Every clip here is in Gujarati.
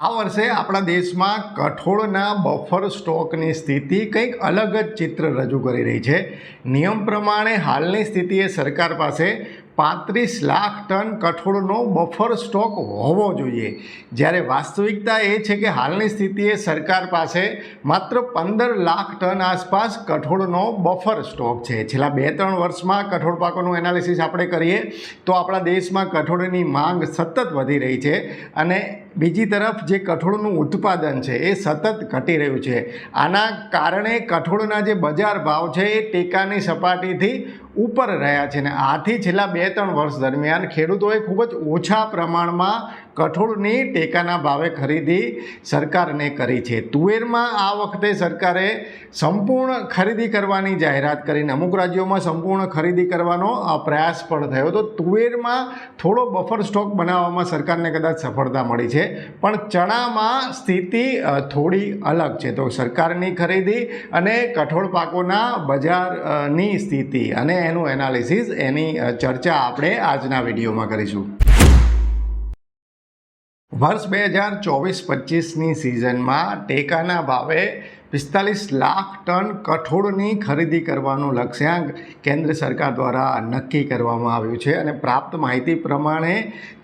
આ વર્ષે આપણા દેશમાં કઠોળના બફર સ્ટોકની સ્થિતિ કંઈક અલગ જ ચિત્ર રજૂ કરી રહી છે. નિયમ પ્રમાણે હાલની સ્થિતિએ સરકાર પાસે પાંત્રીસ લાખ ટન કઠોળનો બફર સ્ટોક હોવો જોઈએ. જ્યારે વાસ્તવિકતા એ છે કે હાલની સ્થિતિએ સરકાર પાસે માત્ર પંદર લાખ ટન આસપાસ કઠોળનો બફર સ્ટોક છે. છેલ્લા બે ત્રણ વર્ષમાં કઠોળ પાકોનું એનાલિસિસ આપણે કરીએ તો આપણા દેશમાં કઠોળની માંગ સતત વધી રહી છે અને બીજી તરફ જે કઠોળનું ઉત્પાદન છે, એ સતત ઘટી રહ્યું છે. આના કારણે કઠોળના જે બજાર ભાવ છે, એ ટેકાની સપાટીથી ઉપર રહ્યા છે ને આથી છેલ્લા બે ત્રણ વર્ષ દરમિયાન ખેડૂતોએ ખૂબ જ ઓછા પ્રમાણમાં કઠોળની ટેકાના ભાવે ખરીદી સરકારને કરી છે. તુવેરમાં આ વખતે સરકારે સંપૂર્ણ ખરીદી કરવાની જાહેરાત કરીને અમુક રાજ્યોમાં સંપૂર્ણ ખરીદી કરવાનો પ્રયાસ પણ થયો. તો તુવેરમાં થોડો બફર સ્ટોક બનાવવામાં સરકારને કદાચ સફળતા મળી છે. પણ ચણામાં સ્થિતિ થોડી અલગ છે. તો સરકારની ખરીદી અને કઠોળ પાકોના બજારની સ્થિતિ અને એનું એનાલિસિસ એની ચર્ચા આપણે આજના વિડીયોમાં કરીશું. વર્ષ બે હજાર ચોવીસ પચીસની સિઝનમાં ટેકાના ભાવે પિસ્તાલીસ લાખ ટન કઠોળની ખરીદી કરવાનું લક્ષ્યાંક કેન્દ્ર સરકાર દ્વારા નક્કી કરવામાં આવ્યું છે અને પ્રાપ્ત માહિતી પ્રમાણે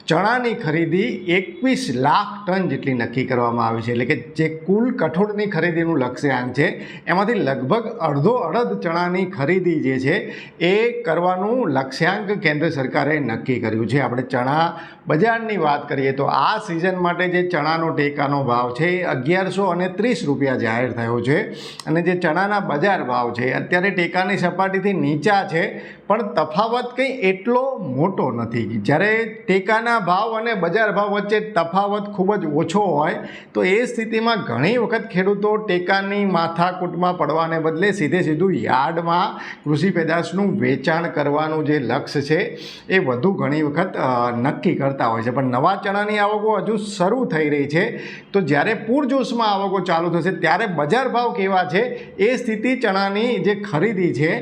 ચણાની ખરીદી એકવીસ લાખ ટન જેટલી નક્કી કરવામાં આવી છે. એટલે કે જે કુલ કઠોળની ખરીદીનું લક્ષ્યાંક છે, એમાંથી લગભગ અડધો અડધ ચણાની ખરીદી જે છે, એ કરવાનું લક્ષ્યાંક કેન્દ્ર સરકારે નક્કી કર્યું છે. આપણે ચણા બજારની વાત કરીએ તો આ સિઝન માટે જે ચણાનો ટેકાનો ભાવ છે, એ અગિયારસો અને ત્રીસ રૂપિયા જાહેર થયો છે. અને જે ચણાના બજાર ભાવ છે, અત્યારે ટેકાની સપાટીથી નીચા છે, પણ તફાવત કંઈ એટલો મોટો નથી. જ્યારે ટેકાના ભાવ અને બજાર ભાવ વચ્ચે તફાવત ખૂબ જ ઓછો હોય, તો એ સ્થિતિમાં ઘણી વખત ખેડૂતો ટેકાની માથાકૂટમાં પડવાને બદલે સીધે સીધું યાર્ડમાં કૃષિ પેદાશનું વેચાણ કરવાનું જે લક્ષ્ય છે, એ વધુ ઘણી વખત નક્કી કરતા હોય છે. પણ નવા ચણાની આવકો હજુ શરૂ થઈ રહી છે. તો જ્યારે પૂરજોશમાં આવકો ચાલુ થશે, ત્યારે બજાર ભાવ કેવા છે, એ સ્થિતિ ચણાની જે ખરીદી છે,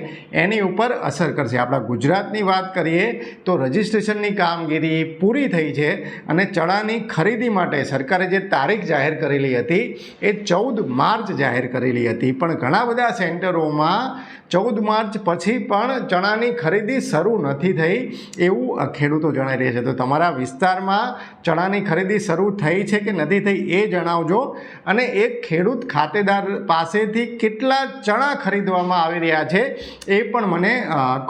એની ઉપર અસર કરશે. આપણા ગુજરાતની વાત કરીએ, તો રજિસ્ટ્રેશનની કામગીરી પૂરી થઈ છે અને ચણાની ખરીદી માટે સરકારે જે તારીખ જાહેર કરેલી હતી એ ચૌદ માર્ચ જાહેર કરેલી હતી. પણ ઘણા બધા સેન્ટરોમાં ચૌદ માર્ચ પછી પણ ચણાની ખરીદી શરૂ નથી થઈ એવું ખેડૂતો જણાવી રહ્યા છે. તો તમારા વિસ્તારમાં ચણાની ખરીદી શરૂ થઈ છે કે નથી થઈ એ જણાવજો. અને એક ખેડૂત ખાતેદાર પાસેથી કેટલા ચણા ખરીદવામાં આવી રહ્યા છે એ પણ મને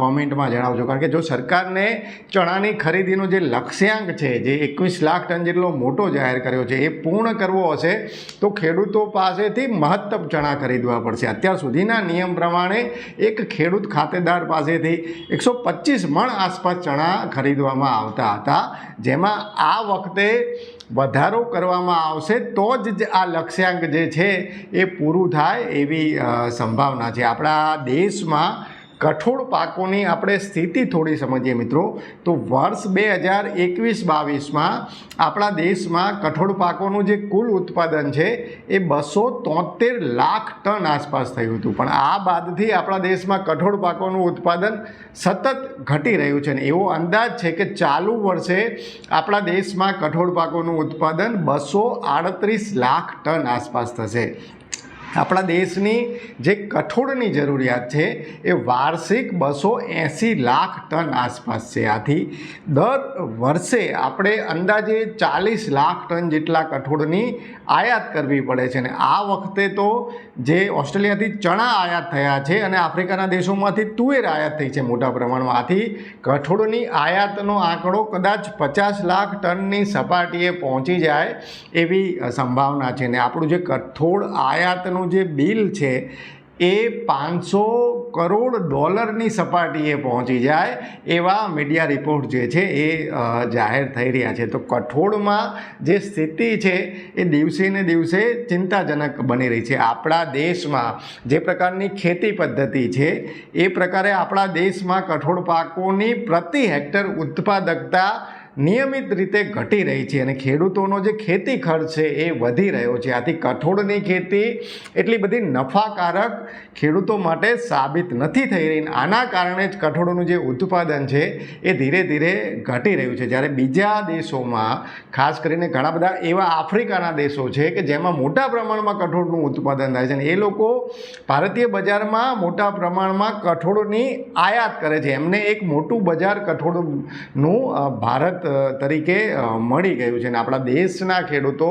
કોમેન્ટમાં જણાવજો. કારણ કે જો સરકારને ચણાની ખરીદીનો જે લક્ષ્યાંક છે, જે એકવીસ લાખ ટન જેટલો મોટો જાહેર કર્યો છે, એ પૂર્ણ કરવો હશે, તો ખેડૂતો પાસેથી મહત્તમ ચણા ખરીદવા પડશે. અત્યાર સુધીના નિયમ પ્રમાણે એક ખેડૂત ખાતેદાર પાસેથી એકસો પચીસ મણ આસપાસ ચણા ખરીદવામાં આવતા હતા, જેમાં આ વખતે વધારો કરવામાં આવશે, તો જ આ લક્ષ્યાંક જે છે, એ પૂરું થાય એવી સંભાવના છે. આપણા દેશમાં કઠોળ પાકોની આપણે સ્થિતિ થોડી સમજીએ મિત્રો. તો વર્ષ બે હજાર એકવીસ બાવીસમાં આપણા દેશમાં કઠોળ પાકોનું જે કુલ ઉત્પાદન છે એ બસો તોતેર લાખ ટન આસપાસ થયું હતું. પણ આ બાદથી આપણા દેશમાં કઠોળ પાકોનું ઉત્પાદન સતત ઘટી રહ્યું છે ને એવો અંદાજ છે કે ચાલુ વર્ષે આપણા દેશમાં કઠોળ પાકોનું ઉત્પાદન બસો આડત્રીસ લાખ ટન આસપાસ થશે. આપણા દેશની જે કઠોળની જરૂરિયાત છે એ વાર્ષિક બસો એંસી લાખ ટન આસપાસ છે. આથી દર વર્ષે આપણે અંદાજે ચાલીસ લાખ ટન જેટલા કઠોળની આયાત કરવી પડે છે. અને આ વખતે તો જે ઓસ્ટ્રેલિયાથી ચણા આયાત થયા છે અને આફ્રિકાના દેશોમાંથી તુવેર આયાત થઈ છે મોટા પ્રમાણમાં. આથી કઠોળની આયાતનો આંકડો કદાચ પચાસ લાખ ટનની સપાટીએ પહોંચી જાય એવી સંભાવના છે. ને આપણું જે કઠોળ આયાતનું જે બિલ છે, એ પાંચસો કરોડ ડોલરની સપાટીએ પહોંચી જાય એવા મીડિયા રિપોર્ટ જે છે એ જાહેર થઈ રહ્યા છે. તો કઠોળમાં જે સ્થિતિ છે, એ દિવસે ને દિવસે ચિંતાજનક બની રહી છે. આપણા દેશમાં જે પ્રકારની ખેતી પદ્ધતિ છે, એ પ્રકારે આપણા દેશમાં કઠોળ પાકોની પ્રતિ હેક્ટર ઉત્પાદકતા નિયમિત રીતે ઘટી રહી છે અને ખેડૂતોનો જે ખેતી ખર્ચ છે એ વધી રહ્યો છે. આથી કઠોળની ખેતી એટલી બધી નફાકારક ખેડૂતો માટે સાબિત નથી થઈ રહી. આના કારણે જ કઠોળનું જે ઉત્પાદન છે એ ધીરે ધીરે ઘટી રહ્યું છે. જ્યારે બીજા દેશોમાં ખાસ કરીને ઘણા બધા એવા આફ્રિકાના દેશો છે કે જેમાં મોટા પ્રમાણમાં કઠોળનું ઉત્પાદન થાય છે અને એ લોકો ભારતીય બજારમાં મોટા પ્રમાણમાં કઠોળની આયાત કરે છે. એમને એક મોટું બજાર કઠોળનું અ, તરીકે મળી ગયું છે. અને આપણા દેશના ખેડૂતો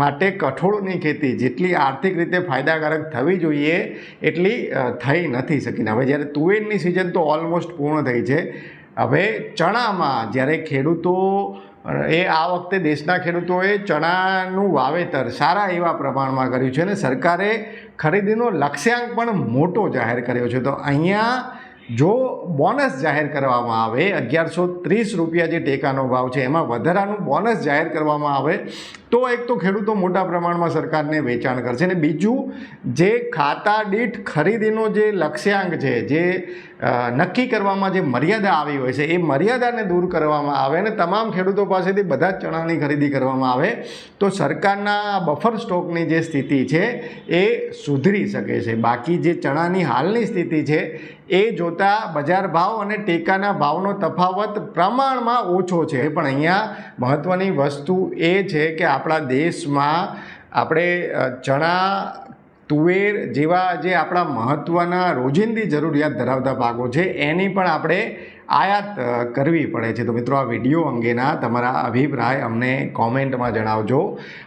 માટે કઠોળની ખેતી જેટલી આર્થિક રીતે ફાયદાકારક થવી જોઈએ એટલી થઈ નથી શકીને હવે જ્યારે તુવેરની સિઝન તો ઓલમોસ્ટ પૂર્ણ થઈ છે. હવે ચણામાં જ્યારે ખેડૂતો એ આ વખતે દેશના ખેડૂતોએ ચણાનું વાવેતર સારા એવા પ્રમાણમાં કર્યું છે અને સરકારે ખરીદીનો લક્ષ્યાંક પણ મોટો જાહેર કર્યો છે. તો અહીંયા જો બોનસ જાહેર કરવામાં આવે, અગિયારસો ત્રીસ રૂપિયા જે ટેકાનો ભાવ છે, એમાં વધારાનું બોનસ જાહેર કરવામાં આવે, તો એક તો ખેડૂતો મોટા પ્રમાણમાં સરકારને વેચાણ કરશે. અને બીજું, જે ખાતા દીઠ ખરીદીનો જે લક્ષ્યાંક છે, જે નક્કી કરવામાં જે મર્યાદા આવી હોય છે, એ મર્યાદાને દૂર કરવામાં આવે અને તમામ ખેડૂતો પાસેથી બધા જ ચણાની ખરીદી કરવામાં આવે, તો સરકારના બફર સ્ટોકની જે સ્થિતિ છે, એ સુધરી શકે છે. બાકી જે ચણાની હાલની સ્થિતિ છે, એ જોતા બજાર ભાવ અને ટેકાના ભાવનો તફાવત પ્રમાણમાં ઓછો છે. પણ અહીંયા મહત્ત્વની વસ્તુ એ છે કે આપણા દેશમાં આપણે ચણા, તુવેર જેવા જે આપણા મહત્ત્વના રોજિંદી જરૂરિયાત ધરાવતા પાકો છે, એની પણ આપણે આયાત કરવી પડે છે. તો મિત્રો, આ વીડિયો અંગેના તમારા અભિપ્રાય અમને કોમેન્ટમાં જણાવજો.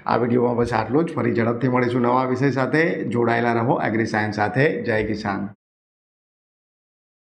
આ વિડીયોમાં બસ આટલું જ. ફરી ઝડપથી મળીશું નવા વિષય સાથે. જોડાયેલા રહો એગ્રી સાયન્સ સાથે. જય કિસાન.